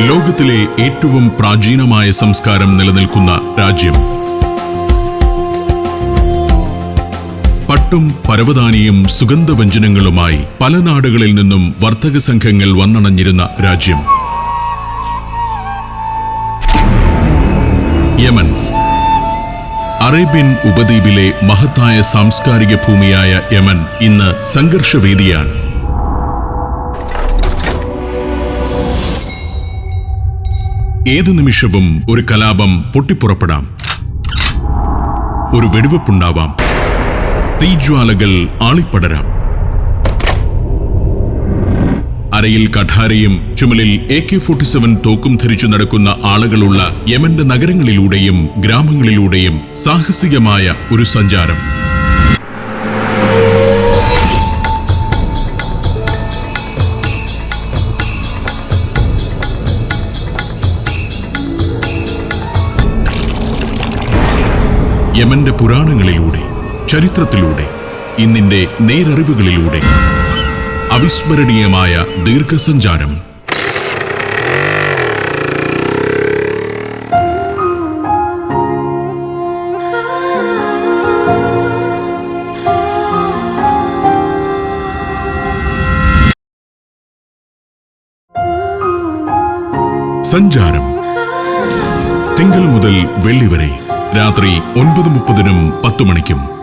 ലോകത്തിലെ ഏറ്റവും പ്രാചീനമായ സംസ്കാരം നിലനിൽക്കുന്ന രാജ്യം. പട്ടും പരവതാനിയും സുഗന്ധവ്യഞ്ജനങ്ങളുമായി പല നാടുകളിൽ നിന്നും വർത്തക സംഘങ്ങൾ വന്നണഞ്ഞിരുന്ന രാജ്യം. യമൻ. അറേബ്യൻ ഉപദ്വീപിലെ മഹത്തായ സാംസ്കാരിക ഭൂമിയായ യമൻ ഇന്ന് സംഘർഷവേദിയാണ്. ഏതു നിമിഷവും ഒരു കലാപം പൊട്ടിപ്പുറപ്പെടാം. ഒരു വെടിവെപ്പുണ്ടാവാം. തീജ്വാലകൾ ആളിപ്പടരാം. അരയിൽ കഠാരയും ചുമലിൽ എ കെ ഫോർട്ടി സെവൻ തോക്കും ധരിച്ചു നടക്കുന്ന ആളുകളുള്ള യമന്റെ നഗരങ്ങളിലൂടെയും ഗ്രാമങ്ങളിലൂടെയും സാഹസികമായ ഒരു സഞ്ചാരം. യമന്റെ പുരാണങ്ങളിലൂടെ ചരിത്രത്തിലൂടെ ഇന്നിന്റെ നേരറിവുകളിലൂടെ. അവിസ്മരണീയമായ ദീർഘസഞ്ചാരം. സഞ്ചാരം. തിങ്കൾ മുതൽ വെള്ളി വരെ. രാത്രി ഒൻപത് മുപ്പതിനും പത്തു മണിക്കും.